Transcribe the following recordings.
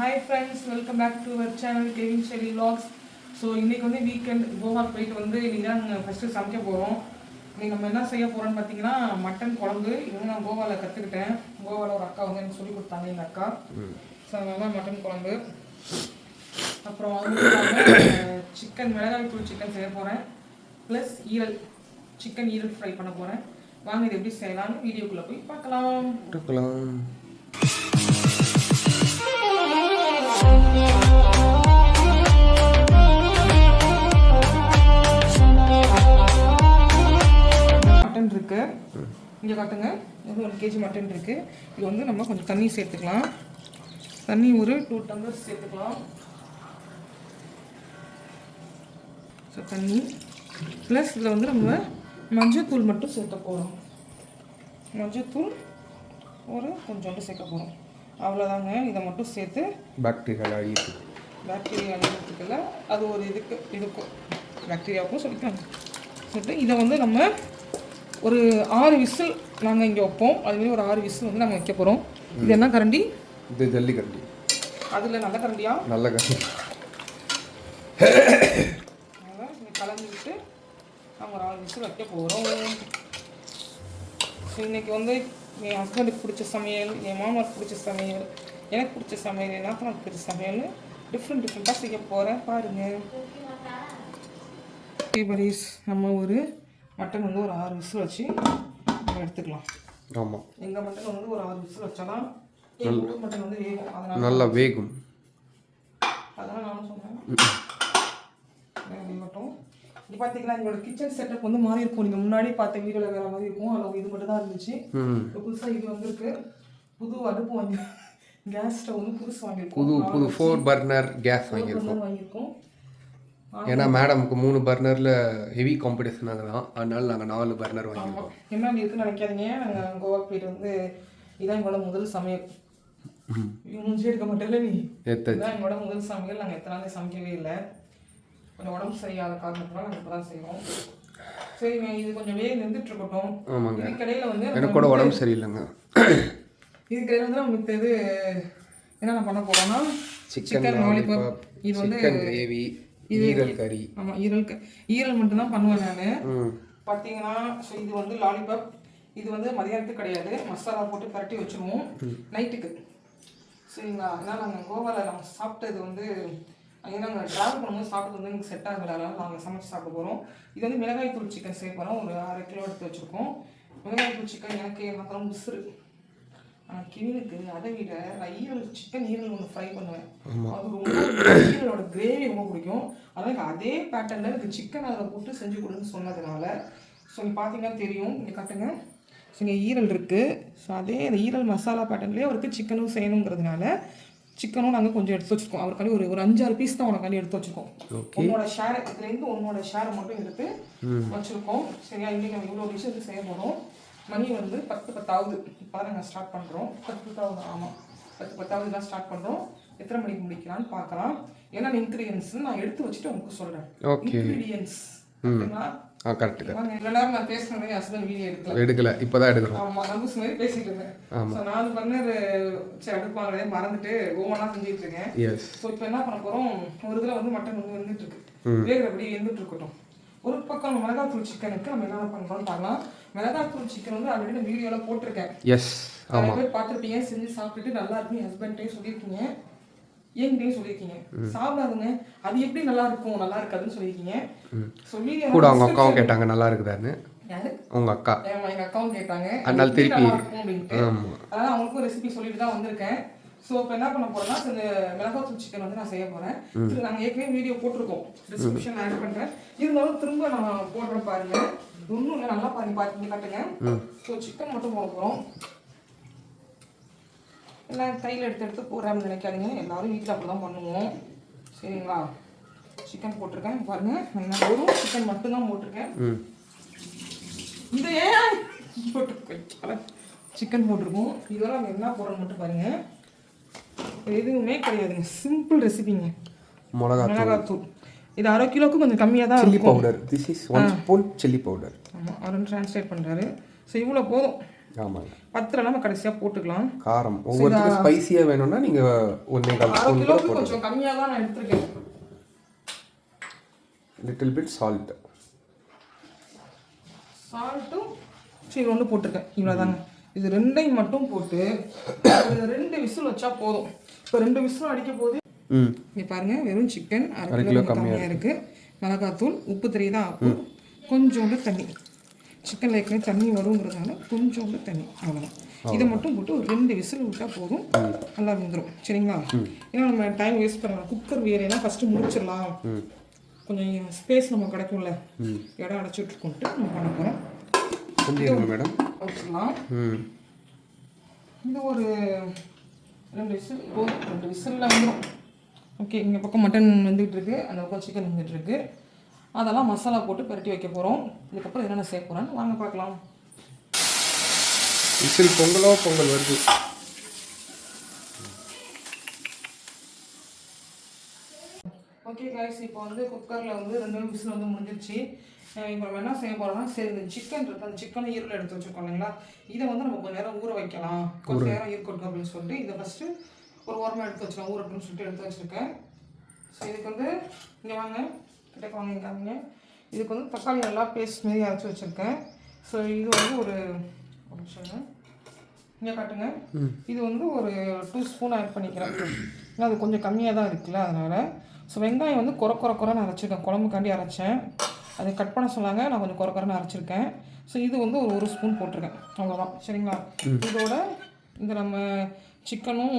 Hi friends welcome back to our channel Kevin Shelly vlogs. So இன்னைக்கு வந்து weekend Goa போயிட்டு வந்து இன்னைக்கு தான் நாங்கள் ஃபஸ்ட்டு சமைக்க போகிறோம் இன்னைக்கு நம்ம என்ன செய்ய போகிறோம்னு பார்த்தீங்கன்னா மட்டன் குழம்பு. வந்து நான் கோவாவில் கற்றுக்கிட்டேன் கோவாவில் ஒரு அக்கா வந்து எனக்கு சொல்லி கொடுத்தாங்க எங்கள் அக்கா. ஸோ அதனால மட்டன் குழம்பு. அப்புறம் வந்து சிக்கன் மிளகாய் தூள் சிக்கன் செய்ய போகிறேன் ப்ளஸ் ஈரல் சிக்கன் ஈரல் ஃப்ரை பண்ண போகிறேன் வாங்க இது எப்படி செய்யலாம்னு வீடியோக்குள்ளே போய் பார்க்கலாம். இருக்கலாம் மட்டன் இருக்கு. இங்கே காட்டுங்க இது ஒரு கேஜி மட்டன் இருக்கு. இது வந்து நம்ம கொஞ்சம் தண்ணி சேர்த்துக்கலாம். தண்ணி ஒரு டூ டம்ளர்ஸ் சேர்த்துக்கலாம். ஸோ தண்ணி. ப்ளஸ் இதில் வந்து நம்ம மஞ்சள்தூள் மட்டும் சேர்த்த போகிறோம் மஞ்சள்தூள் ஒரு கொஞ்சோண்டு சேர்க்க போகிறோம் அவ்வளோதாங்க இதை மட்டும் சேர்த்து பாக்டீரியா அழியுது பாக்டீரியா அழிக்கிறதுக்குல அது ஒரு இதுக்கு இதுக்கும் பாக்டீரியாவுக்கும் சொல்லிக்கலாம். சொல்லிட்டு இதை வந்து நம்ம ஒரு ஆறு விசில் நாங்கள் இங்கே வைப்போம். அதுமாரி ஒரு ஆறு விசில் வந்து நாங்கள் வைக்க போகிறோம் இது என்ன கரண்டி? இது ஜல்லிக்கண்டி அதில் நல்ல கரண்டியா? நல்ல கண்டி அதனால் இதை கலந்து விட்டு நாங்கள் ஒரு ஆறு விசில் வைக்க போகிறோம் இன்னைக்கு வந்து என் ஹஸ்பண்டுக்கு பிடிச்ச சமையல் என் மாமாவுக்கு பிடிச்ச சமையல் எனக்கு பிடிச்ச சமையல் என் நாத்தனாருக்கு பிடிச்ச சமையல் டிஃப்ரெண்ட் டிஃப்ரெண்ட்டாக செய்ய போகிறேன் பாருங்கள் buddies நம்ம ஒரு மட்டன் வந்து ஒரு ஆறு விசில் வச்சு நம்ம எடுத்துக்கலாம். ஆமாம் எங்கள் மட்டன் வந்து ஒரு ஆறு விசில் வச்சாதான் மட்டன் வந்து வேகும். அதனால் நல்லா வேகும். அதெல்லாம் நானும் சொன்னேன். மட்டும். இது பார்த்தீங்களா எங்களோட கிச்சன் செட்டப் வந்து மாறி இருக்கும். நீங்கள் முன்னாடி பார்த்த வீடியோவில் வேற மாதிரி இருக்கும். அதில் இது மட்டும் தான் இருந்துச்சு. இப்போ புதுசாக இது வந்திருக்கு. புது அடுப்பு வாங்கி கேஸ் ஸ்டவ் வந்து புதுசு வாங்கியிருக்கோம். புது புது ஃபோர் பர்னர் கேஸ் வாங்கியிருக்கோம். வாங்கியிருக்கோம். ஏன்னா மேடம்க்கு மூணு பர்னரில் ஹெவி காம்படிஷன் தான் அதனால நாங்கள் நாலு பர்னர் வாங்கியிருக்கோம். என்ன இருக்குன்னு நினைக்காதீங்க. நாங்கள் கோவா போயிட்டு வந்து இதான் எங்களோட முதல் சமையல். மூஞ்சி எடுக்க மாட்டேல நீ? இதான் எங்களோட முதல் சமையல். நாங்கள் எத்தனை நாள் சமைக்கவே இல்லை. கொஞ்சம் உடம்பு சரியாத காரணத்தினால நாங்கள் இப்போ தான் செய்வோம் சரிங்க இது கொஞ்சம் வேக நின்றுட்டு இருக்கட்டும். ஆமாங்க. இதுக்கடையில் வந்து எனக்கு கூட உடம்பு சரியில்லைங்க. இதுக்கடையில் வந்து நம்ம மித்த இது என்னென்ன பண்ண போகிறோம்னா சிக்கன் லாலிபாப் இது வந்து சிக்கன் கிரேவி ஈரல் கறி. ஆமாம் ஈரல் ஈரல் மட்டும் தான் பண்ணுவேன் நான். பார்த்தீங்கன்னா ஸோ இது வந்து லாலிபாப் இது வந்து மதியானத்துக்கு கிடையாது. மசாலா போட்டு பரட்டி வச்சுருவோம் நைட்டுக்கு. சரிங்களா? அதனால் நாங்கள் கோவாவில் நாங்கள் சாப்பிட்டது வந்து ஏன்னா நாங்கள் ட்ராவல் பண்ணும்போது சாப்பிட்டது வந்து எனக்கு செட் ஆகல. அதனால நாங்கள் சமைச்சு சாப்பிட போகிறோம் இது வந்து மிளகாய் தூள் சிக்கன் செய்ய போகிறோம் ஒரு அரை கிலோ எடுத்து வச்சுருக்கோம். மிளகாய் தூள் சிக்கன் எனக்கு மாத்திரம் முசுறு ஆனால் கிவினுக்கு அதை விட ஈரல் சிக்கன் ஈரல் ஒன்று ஃப்ரை பண்ணுவேன். அது ரொம்ப ஈரலோட கிரேவி ரொம்ப பிடிக்கும். அதான் அதே பேட்டர்னில் எனக்கு சிக்கன் அதில் போட்டு செஞ்சு கொடுன்னு சொன்னதுனால ஸோ நீ பார்த்தீங்கன்னா தெரியும். இங்கே காட்டுங்க. ஸோ இங்கே ஈரல் இருக்குது ஸோ அதே அந்த ஈரல் மசாலா பேட்டர்ன்லேயே அவருக்கு சிக்கனும் செய்யணுங்கிறதுனால சிக்கனும் நாங்கள் கொஞ்சம் எடுத்து வச்சுருக்கோம். அவருக்காண்டி ஒரு ஒரு அஞ்சாறு பீஸ் தான் உனக்காண்டி எடுத்து வச்சுருக்கோம். உன்னோட ஷேர் இதுலேருந்து உன்னோட ஷேரை மட்டும் எடுத்து வச்சுருக்கோம். சரியா? இன்றைக்கி நம்ம இவ்வளோ டிஷ் செய்ய போகிறோம் மணி வந்து பத்து பத்தாவது. இப்போ நாங்கள் ஸ்டார்ட் பண்ணுறோம் பத்து பத்தாவது ஆமாம் பத்து பத்தாவது தான் ஸ்டார்ட் பண்ணுறோம் எத்தனை மணிக்கு முடிக்கலாம்னு பார்க்கலாம். ஏன்னா இன்க்ரீடியன்ஸ் நான் எடுத்து வச்சுட்டு உங்களுக்கு சொல்கிறேன் ஓகே இன்க்ரீடியன்ஸ் ஓகேங்களா ஆ கரெக்டு நேரம் நான் பேசுனதே ஹஸ்பண்ட் வீடியோ எடுக்கல. எடுக்கல. இப்போ தான் எடுக்கிறோம் ஆமா நம்புஸ் மாதிரி பேசிட்டு இருந்தேன். ஸோ நாலு பண்ணர் சரி அடுப்பாங்களே மறந்துட்டு ஓவனா செஞ்சுட்டு இருக்கேன். எஸ் ஸோ இப்போ என்ன பண்ண போறோம்? ஒரு இதில் வந்து மட்டன் வந்து வந்துட்டு இருக்கு. வேகிறபடி வெந்துட்டு இருக்கட்டும். ஒரு பக்கம் மிளகாத்தூள் சிக்கனுக்கு நம்ம என்ன பண்றோம்னு பார்க்கலாம். மிளகாத்தூள் சிக்கன் வந்து ஆல்ரெடி நான் வீடியோல போட்டிருக்கேன். எஸ் நிறைய பேர் பார்த்துருப்பீங்க செஞ்சு சாப்பிட்டுட்டு நல்லா இருக்குன்னு ஹஸ்பண்ட்டையும் சொல்லியிருக்கீங்க. என்கிட்டயும் சொல்லியிருக்கீங்க. சாப்பிடாதுங்க. அது எப்படி நல்லா இருக்கும் நல்லா இருக்காதுன்னு சொல்லியிருக்கீங்க. வீடியோ கூட அவங்க அக்காவும் கேட்டாங்க நல்லா இருக்குதான்னு. யாரு? உங்கள் அக்கா. எங்க அக்காவும் கேட்டாங்க. அதனால திருப்பி- ஆமாம் அதனால அவங்களுக்கும் ரெசிபி சொல்லிட்டு தான் வந்திருக்கேன். ஸோ இப்போ என்ன பண்ண போறேன்னா இந்த மிளகாத்தூள் சிக்கன் வந்து நான் செய்ய போறேன். இது நாங்கள் ஏற்கனவே வீடியோ போட்டிருக்கோம். டிஸ்கிரிப்ஷன் ஆட் பண்றேன். இருந்தாலும் திரும்ப நான் போடுறேன் பாருங்க. ஒன்றும் இல்லை நல்லா பாருங்க. பாருங்க காட்டுங்க. ஸோ சிக்கன் மட்டும் போட போகிறோம் எல்லாம் கையில் எடுத்து எடுத்து போடுறான்னு நினைக்காதீங்க. எல்லாரும் வீட்டில் அப்படி தான் பண்ணுவோம். சரிங்களா? சிக்கன் போட்டிருக்கேன். பாருங்க. நான் வெறும் சிக்கன் மட்டும்தான் போட்டிருக்கேன். இது ஏன்? போட்டிருக்கோம் சிக்கன் போட்டிருக்கோம். இதெல்லாம் என்ன போடுறோம் மட்டும் பாருங்க. எதுவுமே கிடையாதுங்க. சிம்பிள் ரெசிபிங்க மிளகா மிளகாத்தூள். இது அரை கிலோவுக்கு கொஞ்சம் கம்மியாக தான் chilli powder this is one spoon chilli powder ஆமாம் அவர் ட்ரான்ஸ்லேட் பண்ணுறாரு ஸோ இவ்வளோ போதும். ஆமாங்க. பத்தில் நம்ம கடைசியாக போட்டுக்கலாம். காரம். ஒவ்வொருத்தருக்கும் ஸ்பைசியாக வேணும்னா நீங்கள் ஒன்றே கால் ஸ்பூன் கூட கொஞ்சம் கம்மியாக தான் நான் எடுத்திருக்கேன். லிட்டில் பிட் சால்ட் சால்ட்டும் சரி ஒன்று போட்டிருக்கேன். இவ்வளோதாங்க இது ரெண்டையும் மட்டும் போட்டு ரெண்டு விசில் வச்சா போதும். இப்போ ரெண்டு விசில் அடிக்க போது. இங்கே பாருங்க வெறும் சிக்கன் அரை கிலோ கம்மியாக இருக்குது மிளகாத்தூள் உப்பு தெரியுதா உப்பு கொஞ்சோண்டு தண்ணி. சிக்கன் ஏற்கனவே தண்ணி வருங்கிறதுனால கொஞ்சோண்டு தண்ணி அவ்வளோதான் இதை மட்டும் போட்டு ஒரு ரெண்டு விசில் விட்டால் போதும். நல்லா வெந்துடும் சரிங்களா? ஏன்னா நம்ம டைம் வேஸ்ட் பண்ணலாம். குக்கர் வேறைனா ஃபஸ்ட்டு முடிச்சிடலாம். கொஞ்சம் ஸ்பேஸ் நம்ம கிடைக்கும்ல. இடம் அடைச்சிட்டு இருக்கோன்ட்டு நம்ம பண்ண போகிறோம் மேடம் வச்சிடலாம் இது ஒரு ரெண்டு விசில் போதும். ரெண்டு விசிலில் வந்துடும் ஓகே இங்கே பக்கம் மட்டன் வந்துகிட்டு இருக்கு. அந்த பக்கம் சிக்கன் வந்துட்டு இருக்கு. அதெல்லாம் மசாலா போட்டு பரட்டி வைக்க போகிறோம் இதுக்கப்புறம் என்னென்ன சேர்க்க போகிறோன்னு வாங்க பார்க்கலாம். விசில் பொங்கலோ பொங்கல் வருது. ஓகே கைஸ் இப்போ வந்து குக்கரில் வந்து ரெண்டு விசில் வந்து முடிஞ்சிருச்சு. இப்போ என்ன செய்ய போகிறோம்னா சரி இந்த சிக்கன் இருக்கு அந்த சிக்கனை ஈரல் எடுத்து வச்சுருக்கோம் இல்லைங்களா? இதை வந்து நம்ம கொஞ்சம் நேரம் ஊற வைக்கலாம். கொஞ்சம் நேரம் இருக்கட்டும் அப்படின்னு சொல்லிட்டு இதை ஃபஸ்ட்டு ஒரு ஓரமாக எடுத்து வச்சுக்கலாம் ஊறட்டும்னு சொல்லிட்டு எடுத்து வச்சுருக்கேன். ஸோ இதுக்கு வந்து இங்கே வாங்க கிட்டக்க வாங்க இங்க இதுக்கு வந்து தக்காளி நல்லா பேஸ்ட் மாரி அரைச்சி வச்சுருக்கேன். ஸோ இது வந்து ஒரு நிமிஷங்க இங்கே காட்டுங்க. இது வந்து ஒரு டூ ஸ்பூன் ஆட் பண்ணிக்கிறேன். ஏன்னா அது கொஞ்சம் கம்மியாக தான் இருக்குல்ல அதனால். ஸோ வெங்காயம் வந்து குறை குறை குறைன்னு அரைச்சிருக்கேன் குழம்புக்காண்டி அரைச்சேன். அதை கட் பண்ண சொன்னாங்க. நான் கொஞ்சம் குறை குறைன்னு அரைச்சிருக்கேன். ஸோ இது வந்து ஒரு ஒரு ஸ்பூன் போட்டிருக்கேன். அவ்வளோதான் சரிங்களா? இதோட இந்த நம்ம சிக்கனும்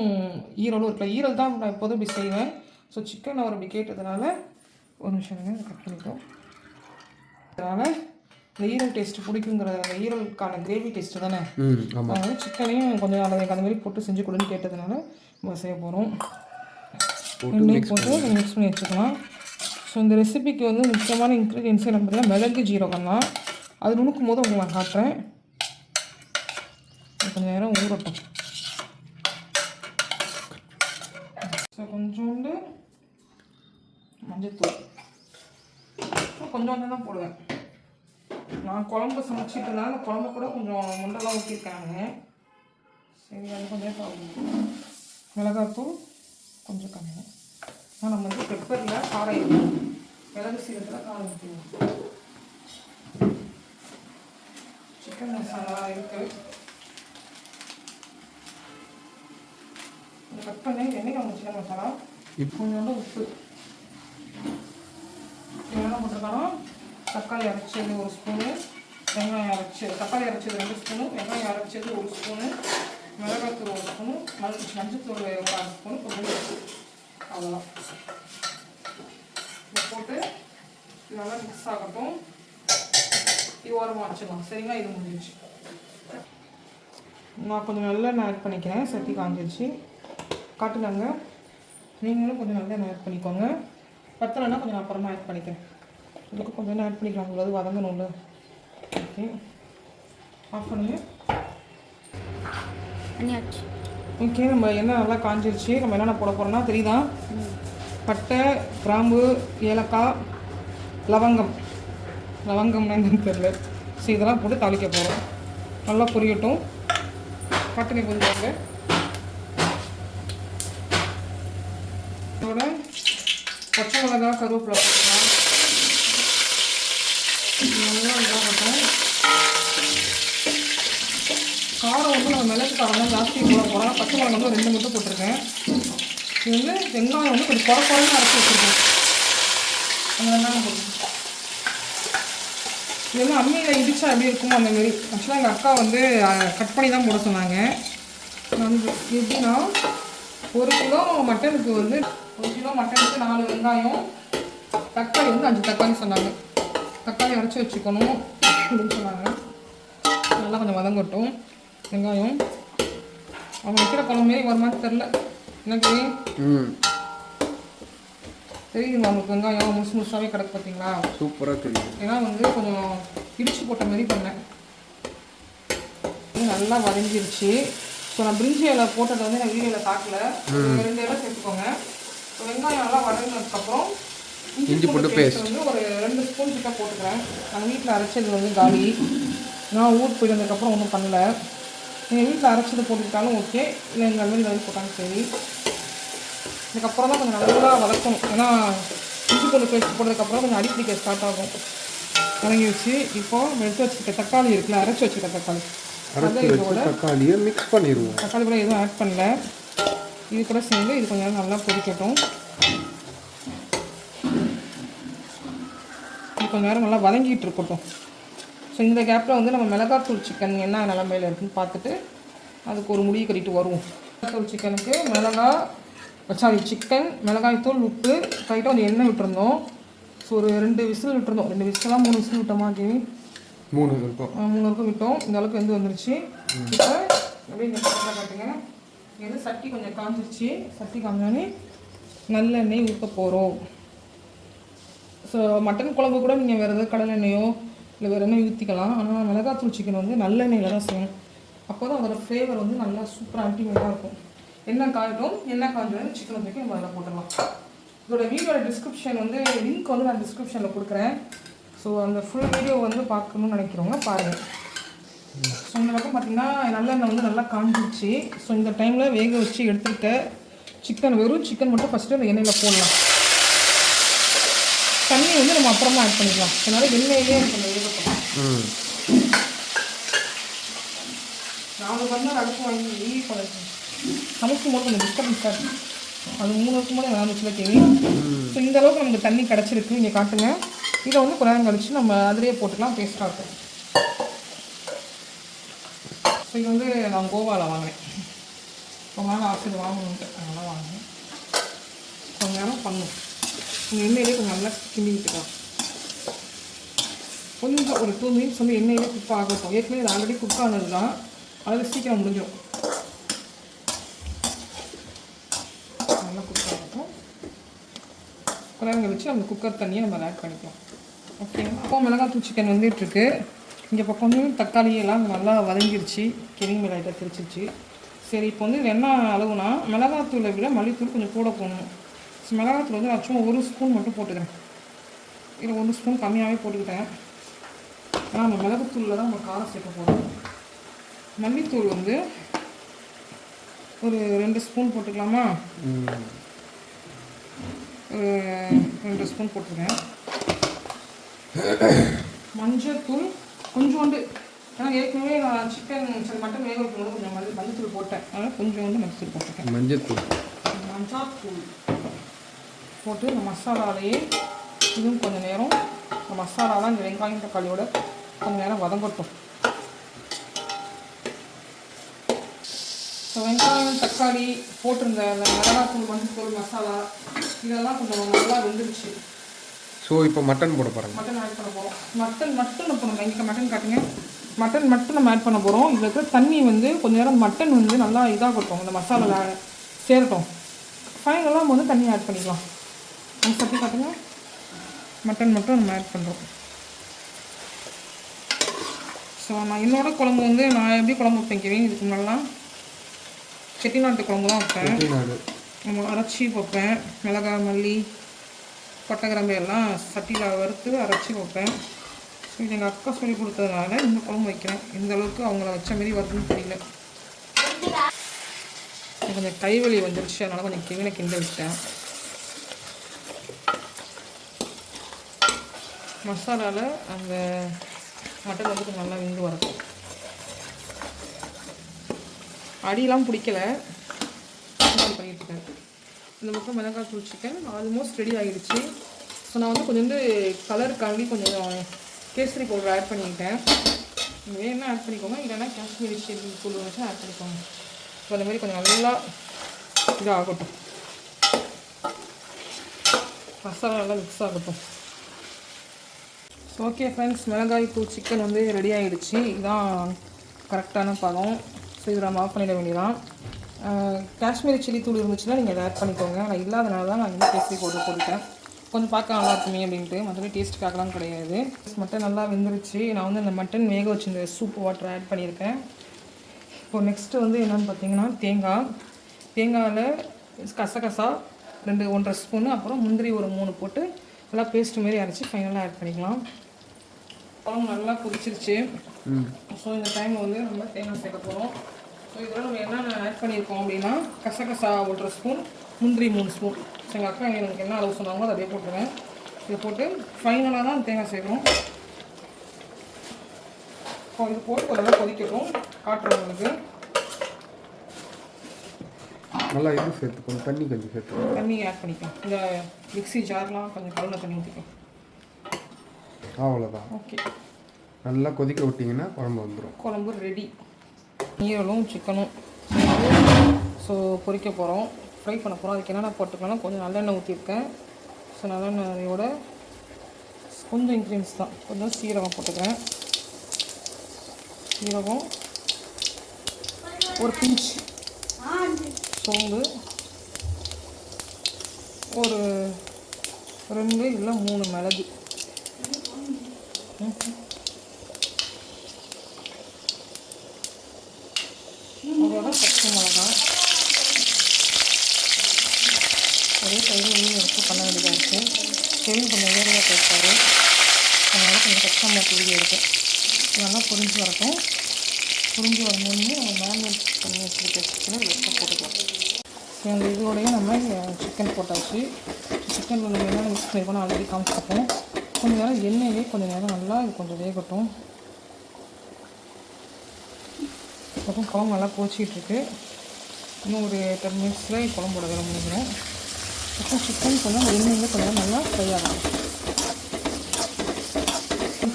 ஈரலும் இருக்குல்ல ஈரல் தான் நான் எப்போதும் இப்படி செய்வேன். ஸோ சிக்கன் அவர் இப்படி கேட்டதுனால ஒரு நிமிஷம் இதை கட் பண்ணிக்கோ அதனால் இந்த ஈரல் டேஸ்ட் பிடிக்குங்கிற ஈரலுக்கான கிரேவி டேஸ்ட்டு தானே? அதனால சிக்கனையும் கொஞ்சம் அதை எனக்கு அந்த மாதிரி போட்டு செஞ்சு கொடுன்னு கேட்டதுனால நம்ம செய்ய போகிறோம் போட்டு மிக்ஸ் பண்ணி வச்சுக்கலாம். ஸோ இந்த ரெசிபிக்கு வந்து முக்கியமான இன்க்ரீடியன்ஸ் என்ன பார்த்தீங்கன்னா மிளகு ஜீரகம் தான். அது நுணுக்கும் போது உங்களுக்கு நான் காட்டுறேன். கொஞ்சம் நேரம் ஊறட்டும். ஸோ கொஞ்சோண்டு மஞ்சத்தூள். கொஞ்சோண்டு தான் போடுவேன். நான் குழம்பு சமைச்சிட்டு இருந்தாலும் அந்த குழம்பு கூட கொஞ்சம் முண்டெல்லாம் ஊற்றிருக்காங்க சரி அது கொஞ்சம் சாப்பிடுவோம் மிளகாத்தூள் கொஞ்சம் கம்மியாக ஆனால் நம்ம வந்து பெப்பரில் காரம் இருக்கும் மிளகு சீரத்தில் காரம் ஊற்றிடுவோம் சிக்கன் மசாலா இருக்குது. கட் பண்ணி எண்ணெய் சிக்கன் மசாலா கொஞ்சோண்டு உப்பு. என்ன போட்டிருக்கானோ தக்காளி அரைச்சது ஒரு ஸ்பூனு. வெங்காயம் அரைச்சது தக்காளி அரைச்சது ரெண்டு ஸ்பூனு. வெங்காயம் அரைச்சது ஒரு ஸ்பூனு. மிளகாய்த்தூள் ஒரு ஸ்பூனு. மஞ்சள் மஞ்சத்தூள் ஒரு அரை ஸ்பூனு. கொஞ்சம் அவ்வளோதான் இதை போட்டு நல்லா மிக்ஸ் ஆகட்டும். இது ஓரமாக வச்சுக்கலாம். சரிங்களா? இது முடிஞ்சிச்சு நான் கொஞ்சம் நல்லெண்ணெய் ஆட் பண்ணிக்கிறேன். சட்டி காஞ்சிருச்சு. காட்டுனாங்க நீங்களும் கொஞ்சம் நல்லெண்ணெய் ஆட் பண்ணிக்கோங்க. பத்தலைன்னா கொஞ்சம் அப்புறமா ஆட் பண்ணிக்கிறேன். இதுக்கு கொஞ்சம் நேரம் ஆட் பண்ணிக்கலாம் உங்களுக்கு வதங்கணும்ல. ஓகே ஆஃப் பண்ணுங்க. பண்ணியாச்சு. ஓகே நம்ம எண்ணெய் நல்லா காஞ்சிருச்சு நம்ம என்னென்ன போட போகிறோம்னா தெரியுதான் பட்டை கிராம்பு ஏலக்காய் லவங்கம். லவங்கம்னா என்னன்னு தெரியல. ஸோ இதெல்லாம் போட்டு தாளிக்க போகிறோம் நல்லா பொரியட்டும். காட்டுங்க கொஞ்சம் இதோட பச்சை மிளகா கருவேப்பிலை. நல்லா காரம் வந்து நம்ம மிளகு காரம் தான் ஜாஸ்தி போட போகிறோம் பச்சை மிளகா வந்து ரெண்டு மட்டும் போட்டிருக்கேன். இது வந்து வெங்காயம் வந்து கொஞ்சம் குறை குறைன்னு அரைச்சி வச்சுருக்கேன். அந்த வெங்காயம் போட்டுருக்கேன் இது வந்து அம்மியில் இடிச்சா எப்படி இருக்குமோ அந்தமாரி ஆக்சுவலாக எங்கள் அக்கா வந்து கட் பண்ணி தான் போட சொன்னாங்க. வந்து எப்படின்னா ஒரு கிலோ மட்டனுக்கு வந்து ஒரு கிலோ மட்டனுக்கு நாலு வெங்காயம் தக்காளி வந்து அஞ்சு தக்காளி சொன்னாங்க. தக்காளி அரைச்சி வச்சுக்கணும் அப்படின்னு சொன்னாங்க. நல்லா கொஞ்சம் வதங்கட்டும். வெங்காயம். அவங்க வைக்கிற குழம்பு மாரி வருமானு தெரில எனக்கு தெரியுதுங்களா உங்களுக்கு வெங்காயம் முழுசு முழுசாவே கிடக்கு பார்த்தீங்களா? சூப்பராக தெரியும் ஏன்னா வந்து கொஞ்சம் இடிச்சு போட்ட மாதிரி பண்ணேன். நல்லா வதங்கிருச்சு. ஸோ நான் பிரிஞ்சி இலை போட்டதை வந்து நான் வீடியோவில் காட்டல. ஒரு ரெண்டு இலை சேர்த்துக்கோங்க. வெங்காயம் நல்லா வதங்கினதுக்கப்புறம் இஞ்சி பூண்டு paste வந்து ஒரு ரெண்டு ஸ்பூன் கிட்ட போட்டுக்கிறேன். நாங்கள் வீட்டில் அரைச்சது வந்து காலி. நான் ஊருக்கு போயிட்டு வந்ததுக்கப்புறம் ஒன்றும் பண்ணல. நீங்கள் வீட்டில் அரைச்சது போட்டுக்கிட்டாலும் ஓகே இல்லை எங்கள் அண்ணன் மாதிரி போட்டாலும் சரி. இதுக்கப்புறம் தான் கொஞ்சம் நல்லா வதக்கணும். ஏன்னா இஞ்சி பூண்டு பேஸ்ட் போட்டதுக்கப்புறம் கொஞ்சம் அடிப்பிடிக்க ஸ்டார்ட் ஆகும். வதங்கி வச்சு இப்போது எடுத்து வச்சுருக்க தக்காளி இருக்குல்ல அரைச்சி வச்சுருக்க தக்காளி. அரைச்சி வச்சு தக்காளியை மிக்ஸ் பண்ணிடுவோம். தக்காளி கூட எதுவும் ஆட் பண்ணல. இது கூட சேர்ந்து இது கொஞ்சம் நேரம் நல்லா கொதிக்கட்டும் இது கொஞ்சம் நேரம் நல்லா வதங்கிட்டு இருக்கட்டும். ஸோ இந்த கேப்பில் வந்து நம்ம மிளகாத்தூள் சிக்கன் என்ன நிலமையில இருக்குன்னு பார்த்துட்டு அதுக்கு ஒரு முடிவு கட்டிட்டு வருவோம். மிளகாத்தூள் சிக்கனுக்கு மிளகா சாரி சிக்கன் மிளகாய்த்தூள் உப்பு கரெக்டாக கொஞ்சம் எண்ணெய் விட்டுருந்தோம். ஸோ ஒரு ரெண்டு விசில் விட்டுருந்தோம். ரெண்டு விசிலாம் மூணு விசில் விட்டோமா கேவி? மூணு இருக்கும் மூணு வரைக்கும் விட்டோம். இந்த அளவுக்கு வெந்து வந்துருச்சு. இப்போ அப்படியே இந்த பக்கத்தில் பார்த்தீங்க வந்து சட்டி கொஞ்சம் காஞ்சிருச்சு சட்டி காஞ்சோடனே நல்லெண்ணெய் ஊற்ற போகிறோம் ஸோ மட்டன் குழம்பு கூட நீங்கள் வேறு ஏதாவது கடலை எண்ணெயோ இல்லை வேறு என்ன ஊற்றிக்கலாம் ஆனால் மிளகாத்தூள் சிக்கன் வந்து நல்லெண்ணெயில் தான் செய்யணும். அப்போ தான் அதோடய ஃப்ளேவர் வந்து நல்லா சூப்பராக அல்டிமேட்டாக இருக்கும். எண்ணெய் காயட்டும். எண்ணெய் காஞ்சோடனே சிக்கன் தூக்கி நம்ம அதில் போட்டுடலாம். இதோட வீடியோட டிஸ்கிரிப்ஷன் வந்து லிங்க் வந்து நான் டிஸ்கிரிப்ஷனில் கொடுக்குறேன். ஸோ அந்த ஃபுல் வீடியோ வந்து பார்க்கணும்னு நினைக்கிறவங்க பாருங்கள் ஸோ இந்த பக்கம் பார்த்தீங்கன்னா நல்லெண்ணெய் வந்து நல்லா காஞ்சிடுச்சு ஸோ இந்த டைமில் வேக வச்சு எடுத்துக்கிட்ட சிக்கன் வெறும் சிக்கன் மட்டும் ஃபஸ்ட்டு அந்த எண்ணெயில் போடலாம். தண்ணி வந்து நம்ம அப்புறமா ஆட் பண்ணிக்கலாம். அதனால எண்ணெயிலே அந்த வேகப்படும் ம். நாலு பண்ணால் அடுப்பு வாங்கி கொஞ்சம் சமைக்கும் போது கொஞ்சம் டிஸ்டர்பன்ஸ் ஆகும் அது மூணு வருஷம் போது நல்லா இருந்துச்சுல கேவி ஸோ இந்த அளவுக்கு நமக்கு தண்ணி கிடச்சிருக்கு. இங்கே காட்டுங்க. இதை வந்து கொஞ்ச நேரம் கழிச்சு நம்ம அதிலேயே போட்டுக்கலாம். டேஸ்ட்டாக இருக்கும். ஸோ இது வந்து நான் கோவாவில் வாங்கினேன். ரொம்ப நாள் ஆசை வாங்கணுன்ட்டு அதனால் வாங்கினேன். கொஞ்ச நேரம் பண்ணும் எண்ணெயிலே கொஞ்சம் நல்லா கிண்டி விட்டுக்கலாம் கொஞ்சம் ஒரு டூ மினிட்ஸ் வந்து எண்ணெயிலே குக் ஆகட்டும் ஏற்கனவே இது ஆல்ரெடி குக் ஆனது தான் அதில் சீக்கிரம் முடிஞ்சிடும் நல்லா குக் ஆகட்டும் குழந்தைங்க வச்சு அந்த குக்கர் தண்ணியை நம்ம ஆட் பண்ணிக்கலாம் ஓகே இப்போ மிளகாத்தூள் சிக்கன் வந்துட்டுருக்கு இங்கே பக்கம் வந்து தக்காளி எல்லாம் நல்லா வதங்கிருச்சு கிருமி மிளகாய்ட்ட தெரிச்சிருச்சு சரி இப்போ வந்து இது என்ன அளவுனா மிளகாத்தூளை விட மல்லித்தூள் கொஞ்சம் கூட போகணும் ஸோ மிளகாத்தூள் வந்து நான் சும்மா ஒரு ஸ்பூன் மட்டும் போட்டுக்கிறேன். இதில் ஒரு ஸ்பூன் கம்மியாகவே போட்டுக்கிட்டேன். ஆனால் நம்ம மிளகுத்தூளில் தான் நம்ம காரம் சேர்க்க போகிறோம் மல்லித்தூள் வந்து ஒரு ரெண்டு ஸ்பூன் போட்டுக்கலாமா? ரெண்டு ஸ்பூன் போட்டுருக்கேன் மஞ்சள் தூள் கொஞ்சோண்டு. ஏன்னா ஏற்கனவே நான் சிக்கன் சரி மட்டன் வேக வைக்கும்போது கொஞ்சம் மஞ்சள் மஞ்சள் போட்டேன். அதனால் கொஞ்சோண்டு மஞ்சள் தூள் போட்டிருக்கேன் மஞ்சத்தூள். மஞ்சள் தூள் போட்டு இந்த மசாலாலேயே இதுவும் கொஞ்சம் நேரம். இந்த மசாலாலாம் இந்த வெங்காயம் தக்காளியோட கொஞ்சம் நேரம் வதங்கட்டும். ஸோ வெங்காயம் தக்காளி போட்டிருந்த அந்த மிளகாத்தூள் மஞ்சள் மசாலா இதெல்லாம் கொஞ்சம் நல்லா வெந்துருச்சு. ஸோ இப்போ மட்டன் போட போகிறாங்க மட்டன் ஆட் பண்ண போகிறோம் மட்டன் மட்டும் நம்ம இங்கே மட்டன் காட்டுங்க. மட்டன் மட்டும் நம்ம ஆட் பண்ண போகிறோம் இதில் இருக்கிற தண்ணி வந்து கொஞ்ச நேரம் மட்டன் வந்து நல்லா இதாகட்டும். இந்த மசாலாவில் சேரட்டும். ஃபைனலாக நம்ம வந்து தண்ணி ஆட் பண்ணிக்கலாம். சட்டி காட்டுங்க மட்டன் மட்டும் நம்ம ஆட் பண்ணுறோம் ஸோ நான் என்னோட குழம்பு வந்து நான் எப்படி குழம்பு வைப்பேன் கேவீங்க இதுக்கு முன்னாடிலாம் செட்டிநாட்டு குழம்பு தான் வைப்பேன் அரைச்சி வைப்பேன். மிளகாய் மல்லி பட்டை கிராம்பு எல்லாம் சட்டியில் வறுத்து அரைச்சி வைப்பேன். ஸோ இது எங்கள் அக்கா சொல்லி கொடுத்ததுனால இந்த குழம்பு வைக்கிறேன். இந்த அளவுக்கு அவங்கள வச்ச மாரி வருதுன்னு தெரியல. கொஞ்சம் கைவலி வந்துருச்சு. அதனால் கொஞ்சம் கிவினை கிண்ட விட்டேன் மசாலாவில் அந்த மட்டன் வந்து கொஞ்சம் நல்லா வெந்து வரட்டும். அடியெலாம் பிடிக்கல. பண்ணிகிட்டு இருக்கேன். இந்த பக்கம் மிளகாய் தூள் சிக்கன் ஆல்மோஸ்ட் ரெடி ஆகிடுச்சு ஸோ நான் வந்து கொஞ்சம் வந்து கலருக்காண்டி கொஞ்சம் கேசரி பவுடர் ஆட் பண்ணிக்கிட்டேன். நீங்கள் வேணும்னா ஆட் பண்ணிக்கோங்க? இல்லைன்னா காஷ்மீரி சில்லி தூள் வச்சு ஆட் பண்ணிக்கோங்க. ஸோ அந்த மாதிரி கொஞ்சம் நல்லா இதாகட்டும். மசாலா நல்லா மிக்ஸ் ஆகட்டும். ஓகே ஃப்ரெண்ட்ஸ் மிளகாய் பூ சிக்கன் வந்து ரெடி ஆகிடுச்சு இதுதான் கரெக்டான பதம். ஸோ இதை நம்ம ஆஃப் பண்ணிட வேண்டியதான் காஷ்மீரி சில்லி தூள் இருந்துச்சுன்னா நீங்கள் அதை ஆட் பண்ணிக்கோங்க. நான் இல்லாதனால தான் நான் வந்து கேசரி பவுடர் போட்டுட்டேன் கொஞ்சம் பார்க்க நல்லா இருக்குமே அப்படின்ட்டு. மற்றபடி டேஸ்ட்டுக்காகலாம் கிடையாது. மட்டன் நல்லா வெந்துருச்சு. நான் வந்து அந்த மட்டன் வேக வச்சு இந்த சூப் வாட்டர் ஆட் பண்ணியிருக்கேன். இப்போ நெக்ஸ்ட்டு வந்து என்னென்னு பார்த்தீங்கன்னா தேங்காய். தேங்காயில் கசகசா ரெண்டு ஒன்றரை ஸ்பூனு அப்புறம் முந்திரி ஒரு மூணு போட்டு நல்லா பேஸ்ட் மாரி அரைச்சி ஃபைனலாக ஆட் பண்ணிக்கலாம். குழம்பு நல்லா கொதிச்சிருச்சு. ஸோ இந்த டைமில் வந்து நம்ம தேங்காய் சேர்க்க போகிறோம் ஸோ இதில் நம்ம என்னென்ன ஆட் பண்ணியிருக்கோம் அப்படின்னா கசகசா ஒன்றரை ஸ்பூன் முந்திரி மூணு ஸ்பூன் ஸோ எங்கள் அக்கா எனக்கு என்ன அளவு சொன்னாங்களோ அதை அப்படியே போட்டுருவேன் இதை போட்டு ஃபைனலாக தான் தேங்காய் சேர்க்கணும். இப்போ இது போட்டு கொஞ்சம் நேரம் கொதிக்கட்டும். காட்டுறேன் உங்களுக்கு. நல்லா இது சேர்த்துக்கணும் தண்ணி கொஞ்சம் சேர்த்துக்கணும் தண்ணி ஆட் பண்ணிக்கலாம். இந்த மிக்ஸி ஜார்லாம் கொஞ்சம் கலந்த தண்ணி ஊற்றிக்கலாம் அவ்வளோதான் ஓகே. நல்லா கொதிக்க விட்டிங்கன்னா குழம்பு வந்துடும் குழம்பு ரெடி ஈரலும் சிக்கனும் ஸோ பொரிக்க போகிறோம் ஃப்ரை பண்ண போகிறோம் அதுக்கு என்னென்ன போட்டுக்கலாம் கொஞ்சம் நல்லெண்ணெய் ஊற்றிருக்கேன் ஸோ நல்லெண்ணெயோட கொஞ்சம் இன்க்ரீடியன்ஸ் தான். கொஞ்சம் சீரகம் போட்டுக்கிறேன். சீரகம் ஒரு பிஞ்ச். சோம்பு. ஒரு ரெண்டு இல்லை மூணு மிளகு. அதோட பச்சை மிளகா. ஒரே கையில் மீன் எடுத்து பண்ண வேண்டியதாக இருக்குது செவன் கொஞ்சம் வேலையாக போயிருக்காரு அதனால் கொஞ்சம் கஷ்டமாக வீடியோ இருக்குது நல்லா புரிஞ்சு வரட்டும். புரிஞ்சு வரணும்னு நம்ம மேரினேட் பண்ணி வச்சுருக்க சிக்கனை லெஸ்ட்டாக போட்டுக்கலாம். இந்த இதோடையும் நம்ம சிக்கன் போட்டாச்சு. சிக்கன் நம்ம என்னென்ன மிக்ஸ் பண்ணிருக்கோம் ஆல்ரெடி காமிச்சிருப்போம் கொஞ்சம் நேரம் எண்ணெயிலே கொஞ்சம் நேரம் நல்லா இது கொஞ்சம் வேகட்டும். அப்புறம் குழம்பு நல்லா கோச்சிக்கிட்டுருக்கு இன்னும் ஒரு டென் மினிட்ஸில் குழம்போட வேலை முடிஞ்சிடும். அப்புறம் சிக்கன் கொஞ்சம் எண்ணெயில் கொஞ்சம் நல்லா ஃப்ரை ஆகும்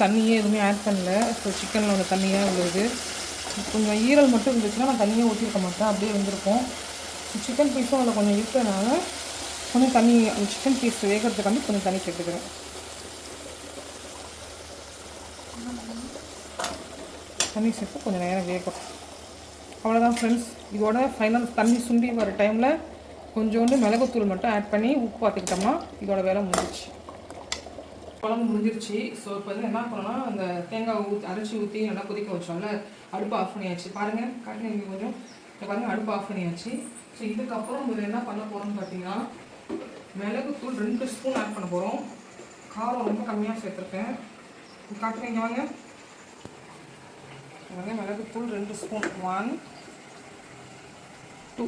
தண்ணியே எதுவுமே ஆட் பண்ணல. ஸோ சிக்கனில் உள்ள தண்ணியாக உள்ளது. கொஞ்சம் ஈரல் மட்டும் இருந்துச்சுன்னா நான் தண்ணியே ஊற்றிருக்க மாட்டேன். அப்படியே வந்திருக்கோம் சிக்கன் பீஸும் அதில் கொஞ்சம் இருக்கிறதுனால கொஞ்சம் தண்ணி அந்த சிக்கன் பீஸ் வேகிறதுக்காண்டி கொஞ்சம் தண்ணி சேர்த்துக்கிறேன். தண்ணி சேர்த்து கொஞ்சம் நேரம் வேகும் அவ்வளோதான் ஃப்ரெண்ட்ஸ் இதோட ஃபைனல் தண்ணி சுண்டி வர டைமில் கொஞ்சோண்டு மிளகுத்தூள் மட்டும் ஆட் பண்ணி உப்பு பார்த்துக்கிட்டோம்னா இதோட வேலை முடிஞ்சிச்சு குழம்பு முடிஞ்சிருச்சு. ஸோ இப்போ வந்து என்ன பண்ணோம்னா அந்த தேங்காய் ஊற்றி அரைச்சி ஊற்றி நல்லா கொதிக்க வச்சோம்ல அடுப்பு ஆஃப் பண்ணியாச்சு. பாருங்கள் காட்டுங்க கொஞ்சம் இப்போ பாருங்கள் அடுப்பு ஆஃப் பண்ணியாச்சு. ஸோ இதுக்கப்புறம் இதில் என்ன பண்ண போகிறோம்னு பார்த்தீங்கன்னா மிளகுத்தூள் ரெண்டு ஸ்பூன் ஆட் பண்ண போகிறோம் காரம் ரொம்ப கம்மியாக சேர்த்துருக்கேன். காட்டுறீங்க வாங்க. வாங்க மிளகுத்தூள் ரெண்டு ஸ்பூன் ஒன் டூ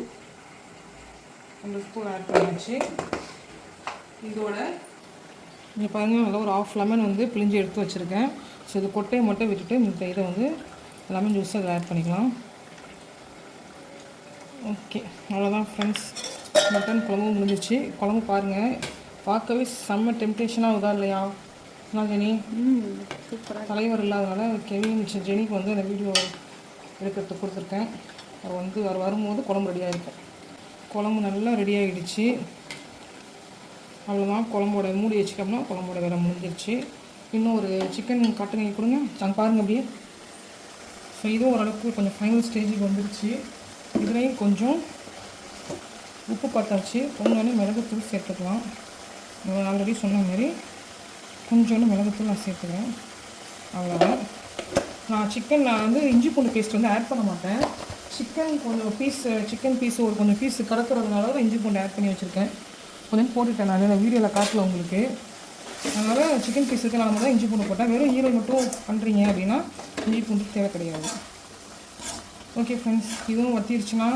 ரெண்டு ஸ்பூன் ஆட் பண்ணிச்சு இதோட இங்கே பாருங்கள் நல்லா ஒரு ஆஃப் லெமன் வந்து பிழிஞ்சு எடுத்து வச்சுருக்கேன். ஸோ இது கொட்டையை மட்டும் விட்டுட்டு இந்த இதை வந்து லெமன் ஜூஸ் அதில் ஆட் பண்ணிக்கலாம். ஓகே அவ்வளோதான் ஃப்ரெண்ட்ஸ் மட்டன் குழம்பு முடிஞ்சிச்சு. குழம்பு பாருங்கள் பார்க்கவே செம்ம டெம்டேஷனாக ஆகுதா இல்லையா? என்ன ஜெனி? தலைவர் இல்லாதனால கெவின் ஜெனிக்கு வந்து அந்த வீடியோ எடுக்கிறதுக்கு கொடுத்துருக்கேன். அவர் வந்து அவர் வரும்போது குழம்பு ரெடியாக இருக்கும் குழம்பு நல்லா ரெடி ஆகிடுச்சு அவ்வளோதான் குழம்போட மூடி வச்சுட்டோம்னா குழம்போட வேலை முடிஞ்சிருச்சு. இன்னும் ஒரு சிக்கன் கட்டுங்க கொடுங்க பாருங்கள் அப்படியே. ஸோ இதுவும் ஓரளவுக்கு கொஞ்சம் ஃபைனல் ஸ்டேஜுக்கு வந்துருச்சு. இதுலேயும் கொஞ்சம் உப்பு பார்த்தாச்சு. கொஞ்சோண்டு மிளகுத்தூள் சேர்த்துக்கலாம். ஆல்ரெடி சொன்ன மாதிரி கொஞ்சோண்டு மிளகுத்தூள் நான் சேர்த்துக்கிறேன். அவ்வளோதான் நான் சிக்கன் நான் வந்து இஞ்சி பூண்டு பேஸ்ட் வந்து ஆட் பண்ண மாட்டேன். சிக்கன் கொஞ்சம் பீஸ் சிக்கன் பீஸ் ஒரு கொஞ்சம் பீஸ் கலக்கிறதுனால தான் இஞ்சி பூண்டு ஆட் பண்ணி வச்சுருக்கேன். கொஞ்சம் போட்டுட்டேன் நான். இந்த வீடியோவில் காட்டல உங்களுக்கு. அதனால் சிக்கன் பீஸுக்கு நான் தான் இஞ்சி பூண்டு போட்டேன் வெறும் ஈரல் மட்டும் பண்ணுறீங்க அப்படின்னா இஞ்சி பூண்டு தேவை கிடையாது ஓகே ஃப்ரெண்ட்ஸ் இதுவும் வத்திருச்சுன்னா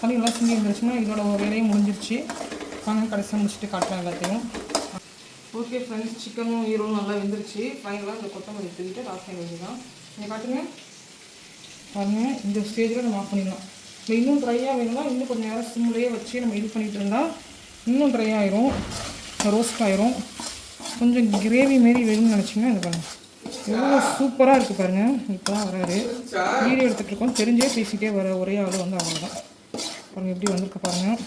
தண்ணி நல்லா சிந்தி இருந்துருச்சுன்னா இதோட ஒரு வேலையும் முடிஞ்சிருச்சு. வாங்க கடைசியாக முடிச்சுட்டு காட்டுறேன் எல்லாத்தையும். ஓகே ஃப்ரெண்ட்ஸ் சிக்கனும் ஈரலும் நல்லா வெந்துருச்சு. ஃபைனலாக இந்த கொத்தமல்லி எடுத்துக்கிட்டு லாஸ்ட் டைம் தான் நீங்கள் காட்டுங்க. பாருங்கள் இந்த ஸ்டேஜில் நம்ம ஆஃப் பண்ணிடலாம். இல்லை இன்னும் ட்ரையாக வேணும்னா இன்னும் கொஞ்சம் நேரம் சிம்லேயே வச்சு நம்ம இது பண்ணிகிட்டு இருந்தால் இன்னும் ட்ரை ஆயிரும். ரோஸ்ட் ஆயிரும். கொஞ்சம் கிரேவி மாரி வேணும்னு நினச்சிங்கன்னா இது பண்ணுங்க. எவ்வளோ சூப்பராக இருக்குது பாருங்க. இப்போ தான் வராரு. வீடியோ எடுத்துகிட்டு இருக்கோம். தெரிஞ்சே பேசிட்டே வர ஒரே ஆள் வந்து அவ்வளோதான் பாருங்கள் எப்படி வந்திருக்கு பாருங்கள்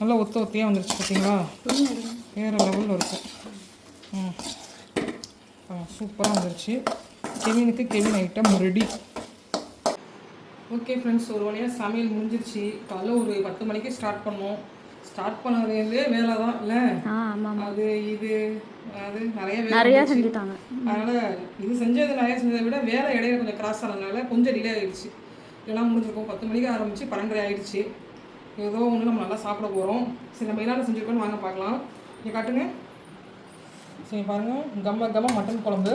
நல்லா ஒத்த ஒத்தையாக வந்துருச்சு பார்த்தீங்களா வேறு லெவலில் இருக்கும் ம். சூப்பராக வந்துருச்சு. கெவினுக்கு Kevin item ready okay friends ஒரு வழியாக சமையல் முடிஞ்சிருச்சு. காலைல ஒரு பத்து மணிக்கு ஸ்டார்ட் பண்ணோம். ஸ்டார்ட் பண்ணதுலேருந்தே வேலை தான் இல்லை அது இது அது நிறைய நிறையா. செஞ்சுட்டாங்க. அதனால இது செஞ்சது நிறைய செஞ்சதை விட வேலை இடையில கொஞ்சம் கிராஸ் ஆனதுனால கொஞ்சம் டிலே ஆயிடுச்சு. இதெல்லாம் முடிஞ்சிருக்கும். பத்து மணிக்கு ஆரம்பிச்சு பன்னெண்டரை ஆயிடுச்சு. ஏதோ ஒன்று நம்ம நல்லா சாப்பிட போகிறோம் சரி நம்ம என்னென்ன செஞ்சுருக்கோம்னு வாங்க பார்க்கலாம். இங்கே காட்டுங்க. சரி பாருங்கள் கம்ம கம்ம மட்டன் குழம்பு.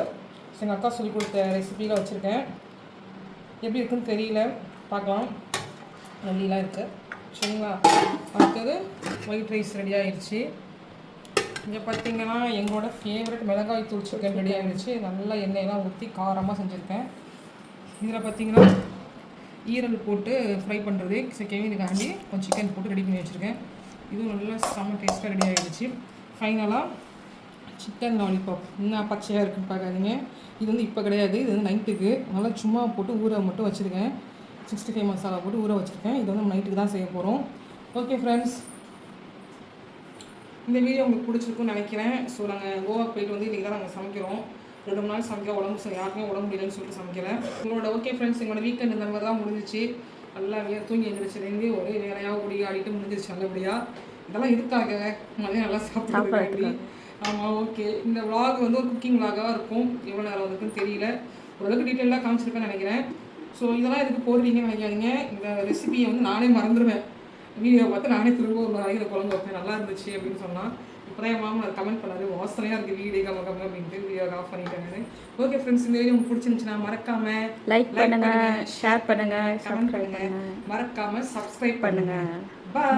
எங்கள் அக்கா சொல்லி கொடுத்த ரெசிபியில் வச்சுருக்கேன். எப்படி இருக்குன்னு தெரியல. பார்க்கலாம். நல்லிலாம் இருக்குது சரிங்களா அடுத்தது ஒயிட் ரைஸ் ரெடி ஆயிடுச்சு இங்கே பார்த்தீங்கன்னா எங்களோட ஃபேவரட் மிளகாய் தூள் சிக்கன் ரெடி ஆயிடுச்சு நல்லா எண்ணெயெல்லாம் ஊற்றி காரமாக செஞ்சுருக்கேன். இதில் பார்த்தீங்கன்னா ஈரல் போட்டு ஃப்ரை பண்ணுறது கேவினுக்காண்டி கொஞ்சம் சிக்கன் போட்டு ரெடி பண்ணி வச்சுருக்கேன். இதுவும் நல்லா செம்ம டேஸ்ட்டாக ரெடி ஆகிடுச்சு ஃபைனலாக சிக்கன் லாலிபாப் இன்னும் பச்சையாக இருக்குன்னு பார்க்காதீங்க இது வந்து இப்போ கிடையாது. இது வந்து நைட்டுக்கு நல்லா சும்மா போட்டு ஊற மட்டும் வச்சுருக்கேன். சிக்ஸ்டி ஃபைவ் மசாலா போட்டு ஊற வச்சுருக்கேன். இது வந்து நம்ம நைட்டுக்கு தான் செய்ய போகிறோம் ஓகே ஃப்ரெண்ட்ஸ் இந்த வீடியோ உங்களுக்கு பிடிச்சிருக்குன்னு நினைக்கிறேன். ஸோ நாங்கள் கோவா போயிட்டு வந்து இன்றைக்கி தான் நாங்கள் சமைக்கிறோம். ரெண்டு மூணு நாள் சமைக்க உடம்பு சரி யாருக்குமே உடம்பு முடியலன்னு சொல்லிட்டு சமைக்கல. உங்களோட ஓகே ஃப்ரெண்ட்ஸ் எங்களோட வீக்கெண்ட் இந்த மாதிரி தான் முடிஞ்சிச்சு. நல்லா வே- தூங்கி எழுந்திரிச்சிலேருந்து ஒரே வேலையாக ஓடி ஆடிட்டு முடிஞ்சிருச்சு நல்லபடியாக இதெல்லாம் இருக்காங்க மதியம் நல்லா சாப்பிட்டு ஆமாம் ஓகே இந்த vlog வந்து ஒரு குக்கிங் vlog-ஆ இருக்கும். எவ்வளோ நேரம் வந்திருக்குன்னு தெரியல. ஓரளவுக்கு டீட்டெயிலாக காமிச்சிருப்பேன்னு நினைக்கிறேன். ஸோ இதெல்லாம் எதுக்கு போடுறீங்கன்னு நினைக்காதீங்க. இந்த ரெசிபியை வந்து நானே மறந்துடுவேன் வீடியோ பார்த்து நானே திரும்ப ஒரு நாளைக்கு குழம்பு வைப்பேன். நல்லா இருந்துச்சு அப்படின்னு சொன்னால் இப்போ தான் என் மாமா கமெண்ட் பண்ணாரு. வாசனையாக இருக்குது வீடியோ கம்ம கம்ம அப்படின்ட்டு வீடியோ ஆஃப் பண்ணிட்டேன் நான். ஓகே ஃப்ரெண்ட்ஸ் இந்த வீடியோ உங்களுக்கு பிடிச்சிருந்துச்சுன்னா மறக்காம லைக் பண்ணுங்க ஷேர் பண்ணுங்க கமெண்ட் பண்ணுங்க. மறக்காம சப்ஸ்கிரைப் பண்ணுங்க. பாய்